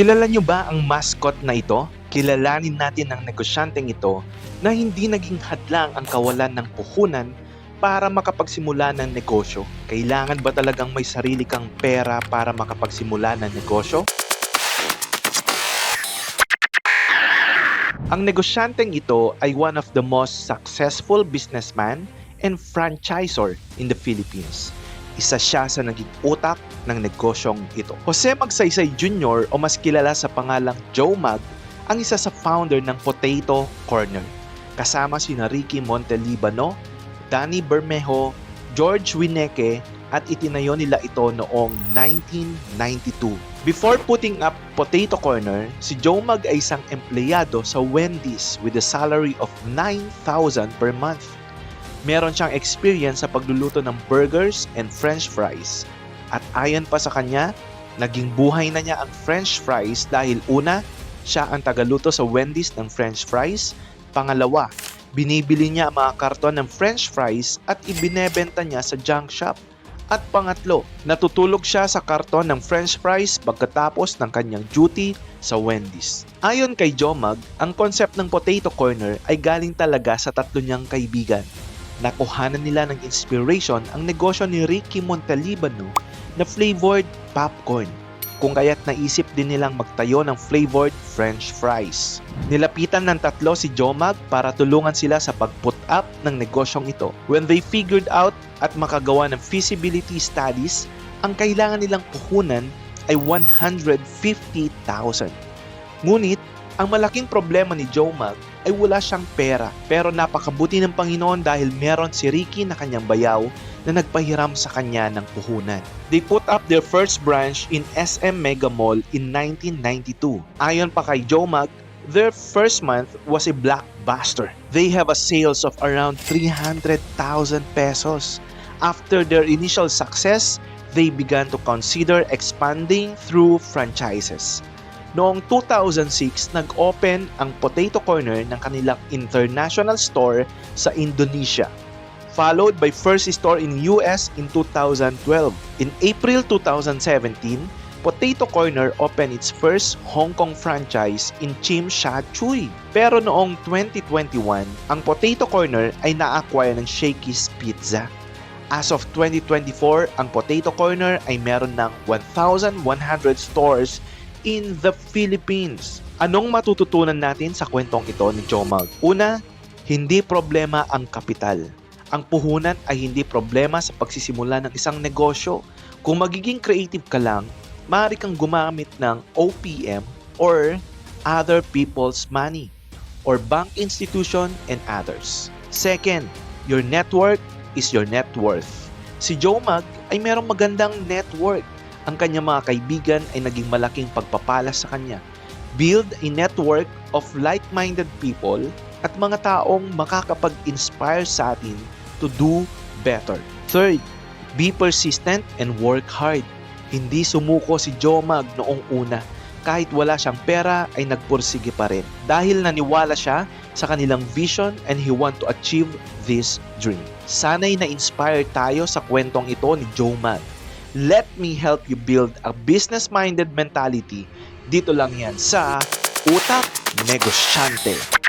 Kilala nyo ba ang mascot na ito? Kilalanin natin ang negosyanteng ito na hindi naging hadlang ang kawalan ng puhunan para makapagsimula ng negosyo. Kailangan ba talagang may sarili kang pera para makapagsimula ng negosyo? Ang negosyanteng ito ay one of the most successful businessman and franchisor in the Philippines. Isa siya sa naging utak ng negosyong ito. Jose Magsaysay Jr. o mas kilala sa pangalang Joe Mag ang isa sa founder ng Potato Corner. Kasama si Ricky Montelibano, Danny Bermejo, George Wineke at itinayo nila ito noong 1992. Before putting up Potato Corner, si Joe Mag ay isang empleyado sa Wendy's with a salary of 9,000 per month. Meron siyang experience sa pagluluto ng burgers and french fries. At ayon pa sa kanya, naging buhay na niya ang french fries dahil una, siya ang tagaluto sa Wendy's ng french fries. Pangalawa, binibili niya ang mga karton ng french fries at ibinebenta niya sa junk shop. At pangatlo, natutulog siya sa karton ng french fries pagkatapos ng kanyang duty sa Wendy's. Ayon kay Jomag, ang concept ng Potato Corner ay galing talaga sa tatlo niyang kaibigan. Nakuhanan nila ng inspiration ang negosyo ni Ricky Montalibano na flavored popcorn kung kaya't naisip din nilang magtayo ng flavored french fries. Nilapitan ng tatlo si Jomag para tulungan sila sa pag-put up ng negosyong ito. When they figured out at makagawa ng feasibility studies, ang kailangan nilang puhunan ay 150,000. Ngunit, ang malaking problema ni Jomag ay wala siyang pera pero napakabuti ng Panginoon dahil meron si Ricky na kanyang bayaw na nagpahiram sa kanya ng puhunan. They put up their first branch in SM Mega Mall in 1992. Ayon pa kay Jomag, their first month was a blockbuster. They have a sales of around 300,000 pesos. After their initial success, they began to consider expanding through franchises. Noong 2006, nag-open ang Potato Corner ng kanilang international store sa Indonesia followed by first store in US in 2012. In April 2017, Potato Corner opened its first Hong Kong franchise in Chim Sha Tsui. Pero noong 2021, ang Potato Corner ay na-acquire ng Shakey's Pizza. As of 2024, ang Potato Corner ay meron ng 1,100 stores in the Philippines. Anong matututunan natin sa kwentong ito ni Jomag? Una, hindi problema ang kapital. Ang puhunan ay hindi problema sa pagsisimula ng isang negosyo. Kung magiging creative ka lang, maaari kang gumamit ng OPM or other people's money or bank institution and others. Second, your network is your net worth. Si Jomag ay merong magandang network. Ang kanyang mga kaibigan ay naging malaking pagpapala sa kanya. Build a network of like-minded people at mga taong makakapag-inspire sa atin to do better. Third, be persistent and work hard. Hindi sumuko si Jomag noong una. Kahit wala siyang pera ay nagpursige pa rin. Dahil naniwala siya sa kanilang vision and he want to achieve this dream. Sana'y na-inspire tayo sa kwentong ito ni Jomag. Let me help you build a business-minded mentality. Dito lang yan sa Utak Negosyante.